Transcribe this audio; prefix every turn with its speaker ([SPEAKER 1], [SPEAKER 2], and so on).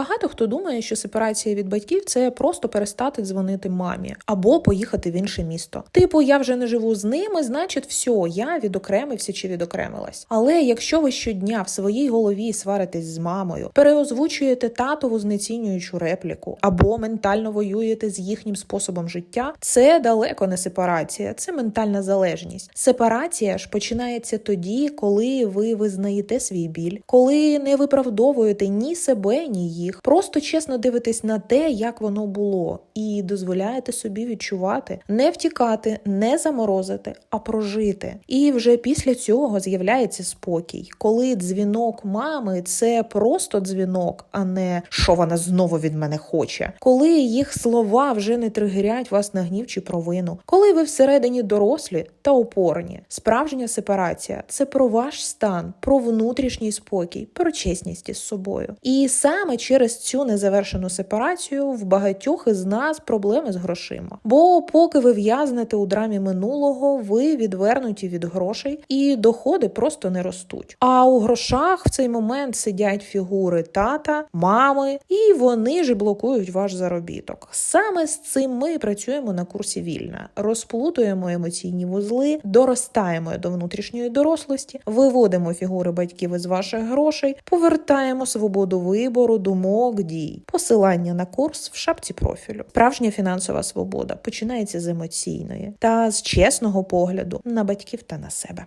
[SPEAKER 1] Багато хто думає, що сепарація від батьків це просто перестати дзвонити мамі або поїхати в інше місто. Типу, я вже не живу з ними, значить, все, я відокремився чи відокремилась. Але якщо ви щодня в своїй голові сваритесь з мамою, переозвучуєте татову знецінюючу репліку або ментально воюєте з їхнім способом життя, це далеко не сепарація, це ментальна залежність. Сепарація ж починається тоді, коли ви визнаєте свій біль, коли не виправдовуєте ні себе, ні їх. Просто чесно дивитесь на те, як воно було, і дозволяєте собі відчувати, не втікати, не заморозити, а прожити. І вже після цього з'являється спокій, коли дзвінок мами це просто дзвінок, а не що вона знову від мене хоче. Коли їх слова вже не тригерять вас на гнів чи провину, коли ви всередині дорослі та опорні. Справжня сепарація це про ваш стан, про внутрішній спокій, про чесність із собою. І саме через цю незавершену сепарацію в багатьох із нас проблеми з грошима. Бо поки ви в'язнете у драмі минулого, ви відвернуті від грошей, і доходи просто не ростуть. А у грошах в цей момент сидять фігури тата, мами, і вони ж блокують ваш заробіток. Саме з цим ми працюємо на курсі вільна, розплутуємо емоційні вузли, доростаємо до внутрішньої дорослості, виводимо фігури батьків із ваших грошей, повертаємо свободу вибору, думок, дій. Посилання на курс в шапці профілю. Справжня фінансова свобода починається з емоційної та з чесного погляду на батьків та на себе.